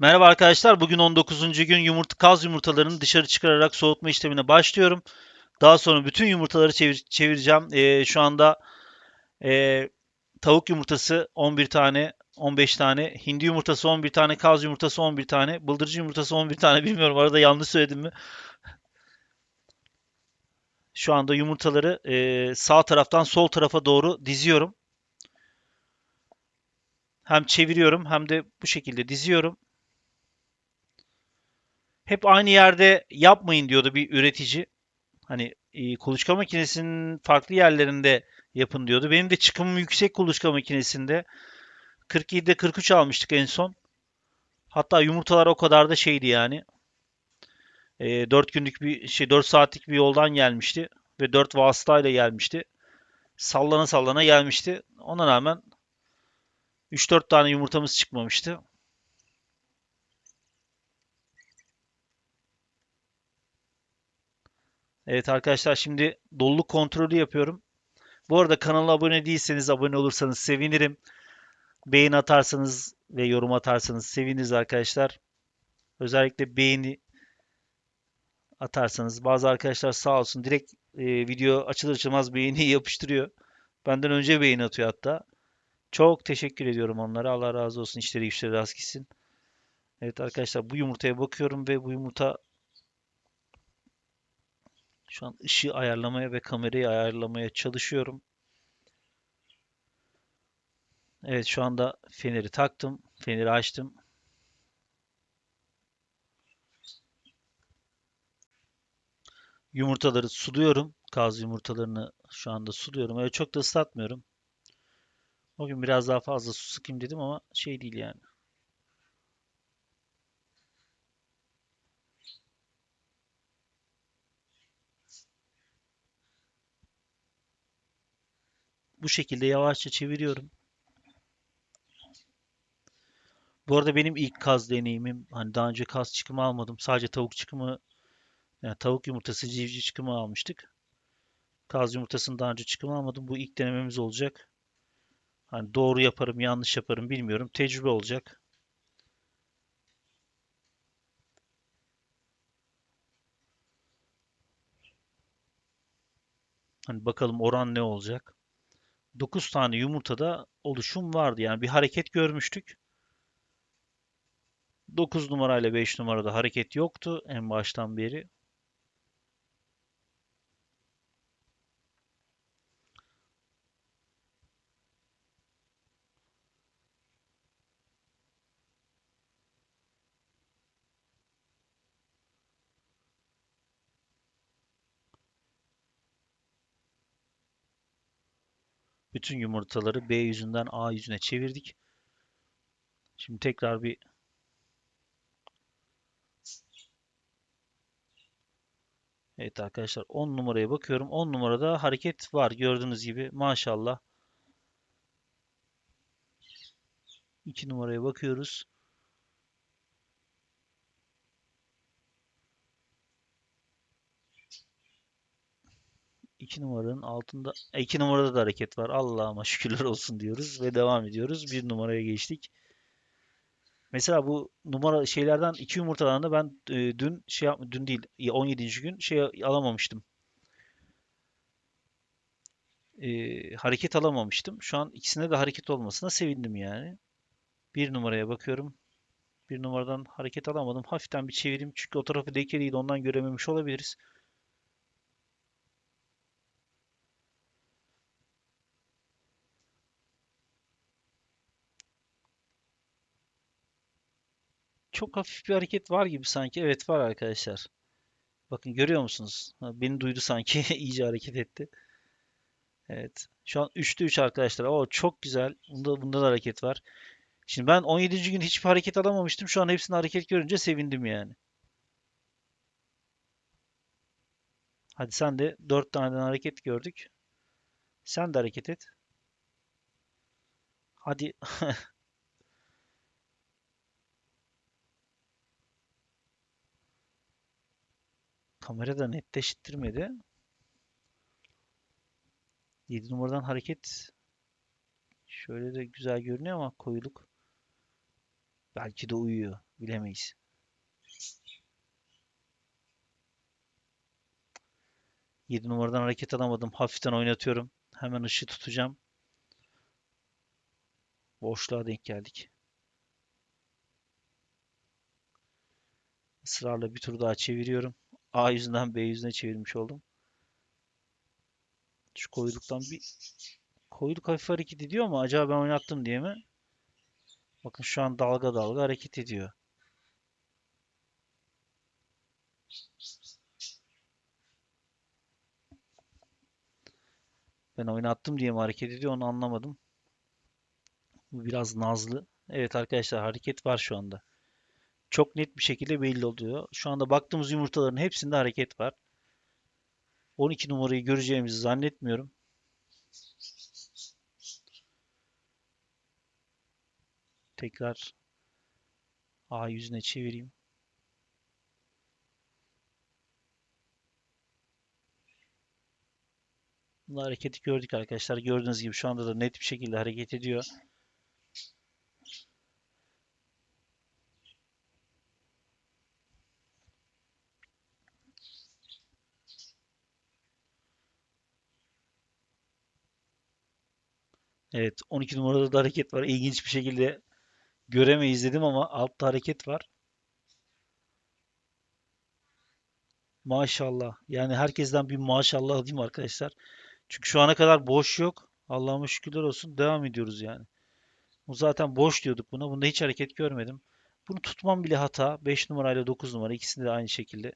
Merhaba arkadaşlar. Bugün 19. gün yumurta kaz yumurtalarını dışarı çıkararak soğutma işlemine başlıyorum. Daha sonra bütün yumurtaları çevir- çevireceğim. Ee, şu anda ee, tavuk yumurtası 11 tane, 15 tane, hindi yumurtası 11 tane, kaz yumurtası 11 tane, bıldırcın yumurtası 11 tane. Bilmiyorum arada yanlış söyledim mi? Şu anda yumurtaları ee, sağ taraftan sol tarafa doğru diziyorum. Hem çeviriyorum hem de bu şekilde diziyorum. Hep aynı yerde yapmayın diyordu bir üretici. Hani e, kuluçka makinesinin farklı yerlerinde yapın diyordu. Benim de çıkımım yüksek kuluçka makinesinde. 47'de 43 almıştık en son. Hatta yumurtalar o kadar da şeydi yani. E, 4 günlük bir şey 4 saatlik bir yoldan gelmişti ve 4 vasıtayla gelmişti. Sallana sallana gelmişti. Ona rağmen 3-4 tane yumurtamız çıkmamıştı. Evet arkadaşlar şimdi doluluk kontrolü yapıyorum. Bu arada kanala abone değilseniz abone olursanız sevinirim. Beğeni atarsanız ve yorum atarsanız seviniriz arkadaşlar. Özellikle beğeni atarsanız bazı arkadaşlar sağ olsun direkt e, video açılır açılmaz beğeni yapıştırıyor. Benden önce beğeni atıyor hatta. Çok teşekkür ediyorum onlara. Allah razı olsun. İşleri güçleri rast gitsin. Evet arkadaşlar bu yumurtaya bakıyorum ve bu yumurta Şu an ışığı ayarlamaya ve kamerayı ayarlamaya çalışıyorum. Evet şu anda feneri taktım. Feneri açtım. Yumurtaları suluyorum. Kaz yumurtalarını şu anda suluyorum. Öyle çok da ıslatmıyorum. O gün biraz daha fazla su sıkayım dedim ama şey değil yani. Bu şekilde yavaşça çeviriyorum. Bu arada benim ilk kaz deneyimim hani daha önce kaz çıkımı almadım. Sadece tavuk çıkımı yani tavuk yumurtası civciv çıkımı almıştık. Kaz yumurtasını daha önce çıkımı almadım. Bu ilk denememiz olacak. Hani doğru yaparım, yanlış yaparım bilmiyorum. Tecrübe olacak. Hani bakalım oran ne olacak. 9 tane yumurtada oluşum vardı. Yani bir hareket görmüştük. 9 numarayla 5 numarada hareket yoktu en baştan beri. Bütün yumurtaları B yüzünden A yüzüne çevirdik. Şimdi tekrar bir Evet arkadaşlar 10 numaraya bakıyorum. 10 numarada hareket var gördüğünüz gibi maşallah. 2 numaraya bakıyoruz. İki numaranın altında, e, iki numarada da hareket var. Allah'ıma şükürler olsun diyoruz ve devam ediyoruz. Bir numaraya geçtik. Mesela bu numara şeylerden iki yumurtadan da ben e, dün şey yap dün değil 17. gün şey alamamıştım. E, hareket alamamıştım. Şu an ikisinde de hareket olmasına sevindim yani. Bir numaraya bakıyorum. Bir numaradan hareket alamadım. Hafiften bir çevireyim çünkü o tarafı dekeliydi ondan görememiş olabiliriz. Çok hafif bir hareket var gibi sanki. Evet var arkadaşlar. Bakın görüyor musunuz? Ha, Beni duydu sanki. iyice hareket etti. Evet. Şu an 3'te 3 arkadaşlar. Oo çok güzel. Bunda, bunda da hareket var. Şimdi ben 17. gün hiçbir hareket alamamıştım. Şu an hepsini hareket görünce sevindim yani. Hadi sen de 4 taneden hareket gördük. Sen de hareket et. Hadi. Kamera da netleştirmedi. 7 numaradan hareket şöyle de güzel görünüyor ama koyuluk belki de uyuyor. bilemeyiz. Yedi numaradan hareket alamadım. Hafiften oynatıyorum. Hemen ışığı tutacağım. Boşluğa denk geldik. Israrla bir tur daha çeviriyorum. A yüzünden B yüzüne çevirmiş oldum. Şu koyduktan bir koyduk hafif hareket ediyor ama acaba ben oynattım diye mi? Bakın şu an dalga dalga hareket ediyor. Ben oynattım diye mi hareket ediyor onu anlamadım. Bu biraz nazlı. Evet arkadaşlar hareket var şu anda. Çok net bir şekilde belli oluyor. Şu anda baktığımız yumurtaların hepsinde hareket var. 12 numarayı göreceğimizi zannetmiyorum. Tekrar A yüzüne çevireyim. Bunda hareketi gördük arkadaşlar. Gördüğünüz gibi şu anda da net bir şekilde hareket ediyor. Evet 12 numarada da hareket var. İlginç bir şekilde göremeyiz dedim ama altta hareket var. Maşallah. Yani herkesten bir maşallah alayım arkadaşlar. Çünkü şu ana kadar boş yok. Allah'ıma şükürler olsun. Devam ediyoruz yani. Bu zaten boş diyorduk buna. Bunda hiç hareket görmedim. Bunu tutmam bile hata. 5 numarayla 9 numara ikisinde de aynı şekilde.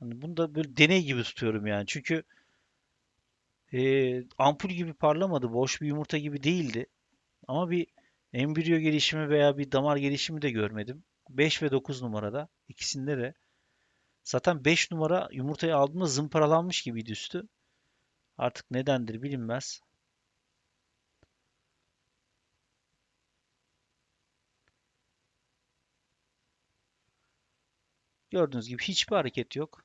Hani bunu da böyle deney gibi tutuyorum yani. Çünkü e, ampul gibi parlamadı. Boş bir yumurta gibi değildi. Ama bir embriyo gelişimi veya bir damar gelişimi de görmedim. 5 ve 9 numarada. ikisinde de. Zaten 5 numara yumurtayı aldığımda zımparalanmış gibiydi üstü. Artık nedendir bilinmez. Gördüğünüz gibi hiçbir hareket yok.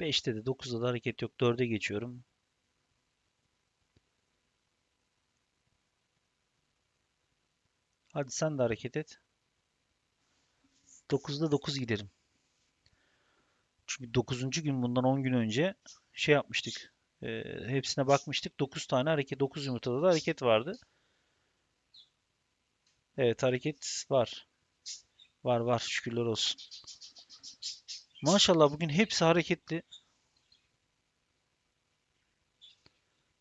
Beşte de 9'da da hareket yok. 4'e geçiyorum. Hadi sen de hareket et. 9'da 9 gidelim. Çünkü 9. gün bundan 10 gün önce şey yapmıştık. E, hepsine bakmıştık. 9 tane hareket, 9 yumurtada da hareket vardı. Evet hareket var. Var var şükürler olsun. Maşallah bugün hepsi hareketli.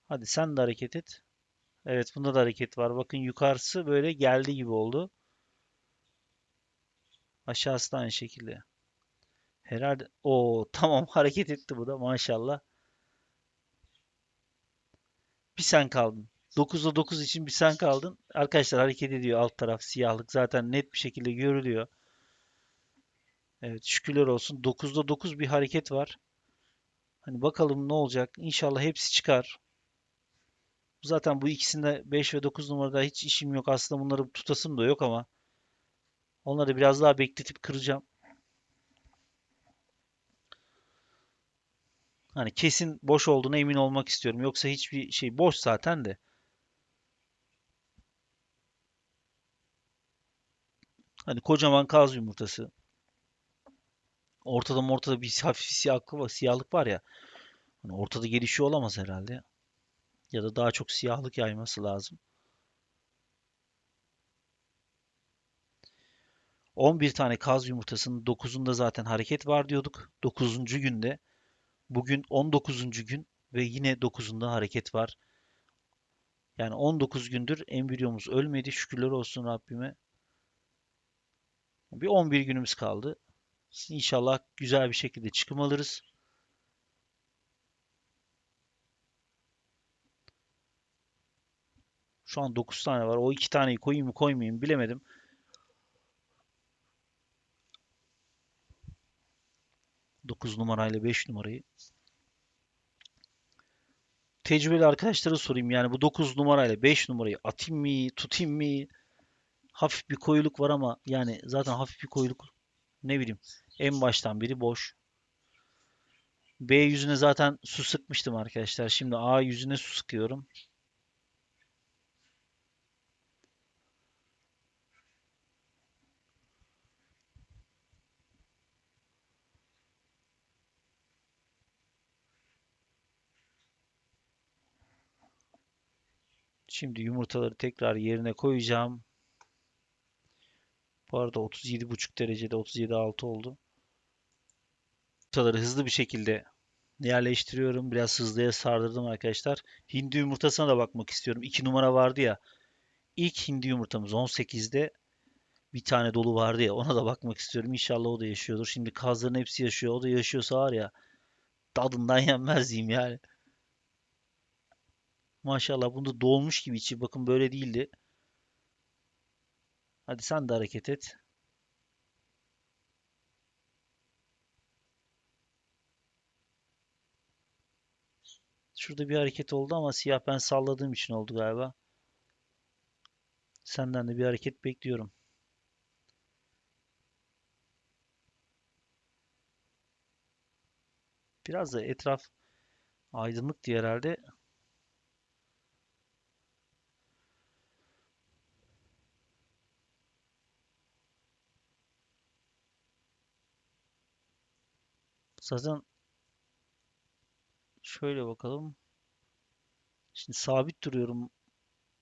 Hadi sen de hareket et. Evet bunda da hareket var. Bakın yukarısı böyle geldi gibi oldu. Aşağısı da aynı şekilde. Herhalde o tamam hareket etti bu da maşallah. Bir sen kaldın. 9'da 9 için bir sen kaldın. Arkadaşlar hareket ediyor alt taraf siyahlık zaten net bir şekilde görülüyor. Evet şükürler olsun. 9'da 9 bir hareket var. Hani bakalım ne olacak. İnşallah hepsi çıkar. Zaten bu ikisinde 5 ve 9 numarada hiç işim yok. Aslında bunları tutasım da yok ama onları biraz daha bekletip kıracağım. Hani kesin boş olduğuna emin olmak istiyorum. Yoksa hiçbir şey boş zaten de. Hani kocaman kaz yumurtası. Ortada ortada bir hafif siyahlık var, siyahlık var ya. Hani ortada gelişiyor olamaz herhalde. Ya da daha çok siyahlık yayması lazım. 11 tane kaz yumurtasının 9'unda zaten hareket var diyorduk. 9. günde. Bugün 19. gün ve yine 9'unda hareket var. Yani 19 gündür embriyomuz ölmedi. Şükürler olsun Rabbime. Bir 11 günümüz kaldı. İnşallah güzel bir şekilde çıkım alırız. Şu an 9 tane var. O 2 taneyi koyayım mı koymayayım bilemedim. Dokuz numarayla 5 numarayı. Tecrübeli arkadaşlara sorayım. Yani bu 9 numarayla 5 numarayı atayım mı, tutayım mı? Hafif bir koyuluk var ama yani zaten hafif bir koyuluk ne bileyim En baştan biri boş. B yüzüne zaten su sıkmıştım arkadaşlar. Şimdi A yüzüne su sıkıyorum. Şimdi yumurtaları tekrar yerine koyacağım. Bu arada 37,5 derecede 37,6 oldu. Yumurtaları hızlı bir şekilde yerleştiriyorum. Biraz hızlıya sardırdım arkadaşlar. Hindi yumurtasına da bakmak istiyorum. 2 numara vardı ya. İlk hindi yumurtamız 18'de bir tane dolu vardı ya. Ona da bakmak istiyorum. İnşallah o da yaşıyordur. Şimdi kazların hepsi yaşıyor. O da yaşıyorsa var ya tadından yenmez diyeyim yani. Maşallah bunda dolmuş gibi içi. Bakın böyle değildi. Hadi sen de hareket et. Şurada bir hareket oldu ama siyah ben salladığım için oldu galiba. Senden de bir hareket bekliyorum. Biraz da etraf aydınlık diye herhalde. Zaten şöyle bakalım. Şimdi sabit duruyorum.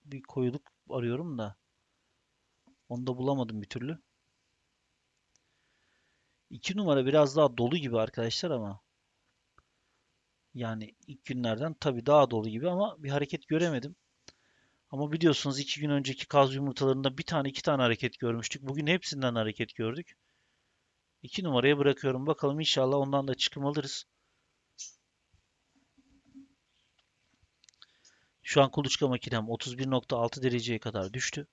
Bir koyuluk arıyorum da. Onu da bulamadım bir türlü. 2 numara biraz daha dolu gibi arkadaşlar ama. Yani ilk günlerden tabii daha dolu gibi ama bir hareket göremedim. Ama biliyorsunuz iki gün önceki kaz yumurtalarında bir tane iki tane hareket görmüştük. Bugün hepsinden hareket gördük. 2 numaraya bırakıyorum. Bakalım inşallah ondan da çıkım alırız. Şu an kuluçka makinem 31.6 dereceye kadar düştü.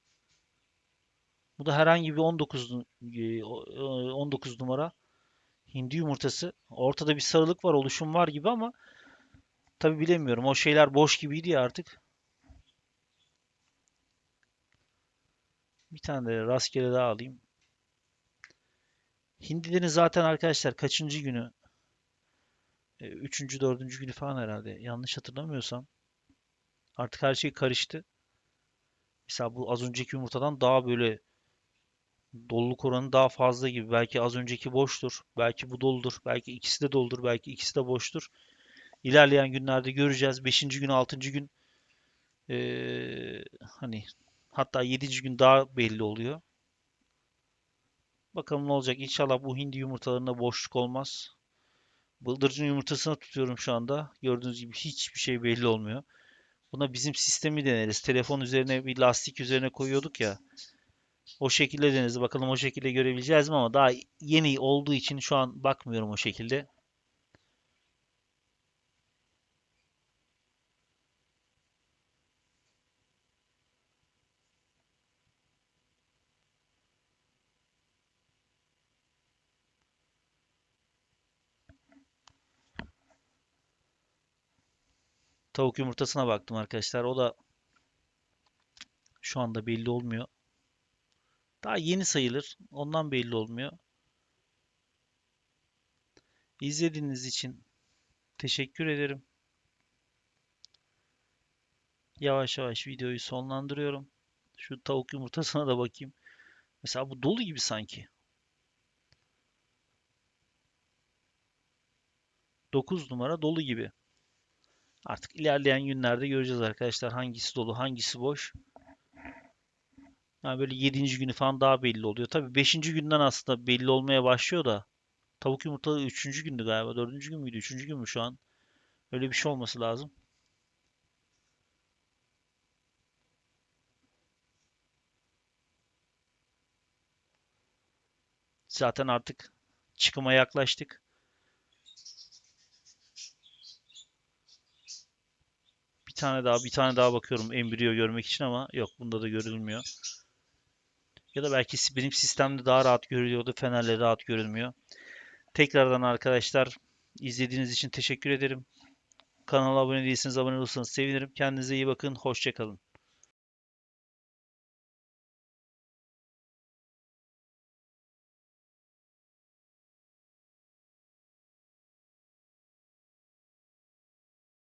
Bu da herhangi bir 19 e, 19 numara hindi yumurtası. Ortada bir sarılık var, oluşum var gibi ama tabi bilemiyorum. O şeyler boş gibiydi ya artık. Bir tane de rastgele daha alayım. Hindilerin zaten arkadaşlar kaçıncı günü? E, üçüncü, dördüncü günü falan herhalde. Yanlış hatırlamıyorsam. Artık her şey karıştı. Mesela bu az önceki yumurtadan daha böyle doluluk oranı daha fazla gibi. Belki az önceki boştur. Belki bu doludur. Belki ikisi de doludur. Belki ikisi de boştur. İlerleyen günlerde göreceğiz. Beşinci gün, altıncı gün ee, hani hatta yedinci gün daha belli oluyor. Bakalım ne olacak. İnşallah bu hindi yumurtalarında boşluk olmaz. Bıldırcın yumurtasına tutuyorum şu anda. Gördüğünüz gibi hiçbir şey belli olmuyor. Buna bizim sistemi deneriz. Telefon üzerine bir lastik üzerine koyuyorduk ya. O şekilde deneriz. Bakalım o şekilde görebileceğiz mi ama daha yeni olduğu için şu an bakmıyorum o şekilde. Tavuk yumurtasına baktım arkadaşlar. O da şu anda belli olmuyor. Daha yeni sayılır. Ondan belli olmuyor. İzlediğiniz için teşekkür ederim. Yavaş yavaş videoyu sonlandırıyorum. Şu tavuk yumurtasına da bakayım. Mesela bu dolu gibi sanki. 9 numara dolu gibi. Artık ilerleyen günlerde göreceğiz arkadaşlar hangisi dolu hangisi boş. Yani böyle 7. günü falan daha belli oluyor. Tabii 5. günden aslında belli olmaya başlıyor da. Tavuk yumurtalı 3. gündü galiba. 4. gün müydü? 3. gün mü şu an? Öyle bir şey olması lazım. Zaten artık çıkıma yaklaştık. Bir tane daha, bir tane daha bakıyorum embriyo görmek için ama yok bunda da görülmüyor. Ya da belki benim sistemde daha rahat görülüyordu. Fenerle rahat görülmüyor. Tekrardan arkadaşlar izlediğiniz için teşekkür ederim. Kanala abone değilseniz abone olursanız sevinirim. Kendinize iyi bakın. Hoşçakalın.